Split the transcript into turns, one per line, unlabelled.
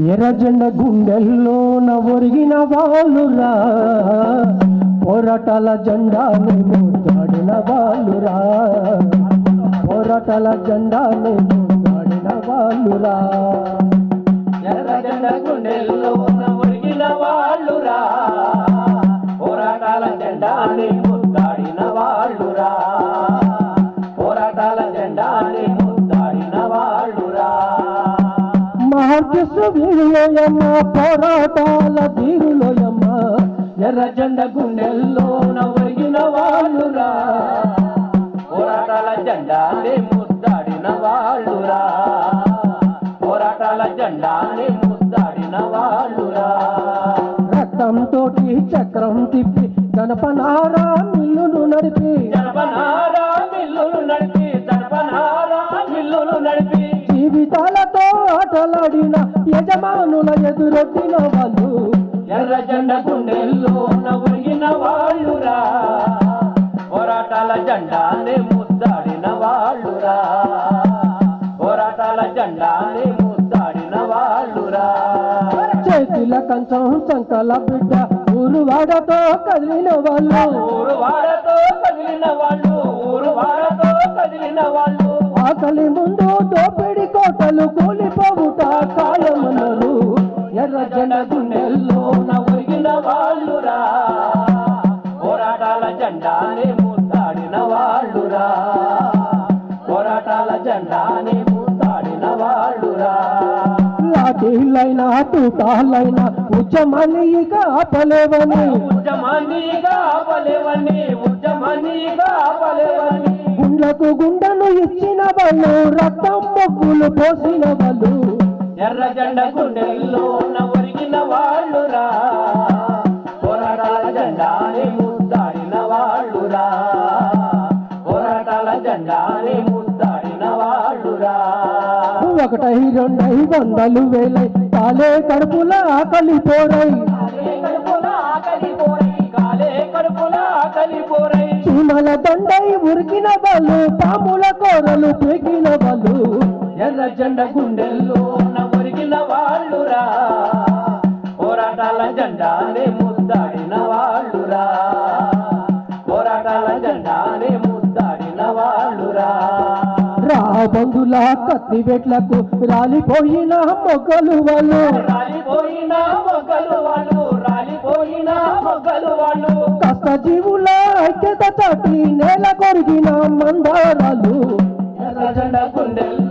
ఎర్రజెండ గుండెల్లో ఒరిగిన వాళ్ళురా. పోరాటాల జెండాను ముద్దాడిన వాళ్ళురా. పోరాటాల జెండాను ముద్దాడిన వాళ్ళురా.
ఎర్రజెండ గుండెల్లో
మహర్షు వీరులోయమ్మ పోరాటాల తీరులోయమ్మ ఎర్ర జెండ గుండెల్లోన ఒరిగిన వాళ్ళురా.
పోరాటాల జెండాని ముద్దాడిన వాళ్ళురా. పోరాటాల జెండాని ముద్దాడిన వాళ్ళురా.
రక్తంతో చక్రం తిప్పి గణపనారా మిల్లును నడిపి.
జనపనారా మిల్లులు నడిపి జనపనారా మిల్లులు నడిపి.
జీవితాలతో ఆటలాడిన యజమానుల ఎదురొట్టిన వాళ్ళు
ఎర్ర జెండ గుండెల్లో నవ్వుగిన వాళ్ళురా. పోరాటాల జెండాని ముద్దాడిన వాళ్ళురా. పోరాటాల జెండాని ముద్దాడిన వాళ్ళురా.
చేతుల కంచం చంకల బిడ్డ ఊరు వాడతో కదిలిన వాళ్ళు.
ఊరు వాడతో కదిలిన వాళ్ళు ఊరు వాడతో కదిలిన వాళ్ళు.
ఆకలి ముందు దోపిడి
జెండాని ముద్దాడిన వాళ్ళురా. పోరాటాల జెండాని ముద్దాడిన వాళ్ళురా.
లాఠీలైనా తూటాలైనా ఉద్యమాన్ని ఇక ఆపలేవని.
ఉద్యమానిగా ఆపలేవని ఉద్యమానిగా ఆపలేవని.
గుండెకు గుండెను ఇచ్చిన వాళ్ళు రక్తం మొక్కులు పోసిన వాళ్ళు.
ఎర్ర జెండ గుండెల్లో ఒరిగిన వాళ్ళురా. జెండాని ముద్దాడిన వాళ్ళురా
ఒకటై రెండై వందలు వేలై
కాలే కడుపుల ఆకలి పోరై.
చీమల దండై ఉరికిన వాళ్ళు పాముల కూరలు పెగిన వాళ్ళు
ఎర్ర జెండ గుండెల్లో ఒరిగిన వాళ్ళురా పోరాటాల జెండాని ముద్దాడిన వాళ్ళురా
రాబందుల కత్తి వెట్లకు రాలిపోయిన మొగ్గలు వాళ్ళు.
రాలిపోయిన మొగ్గలు వాళ్ళు రాలిపోయిన మొగ్గలు వాళ్ళు.
కష్ట జీవుల ఐక్యత చాటి నేల కొరిగిన మందారాలు.
జెండ వాళ్ళురా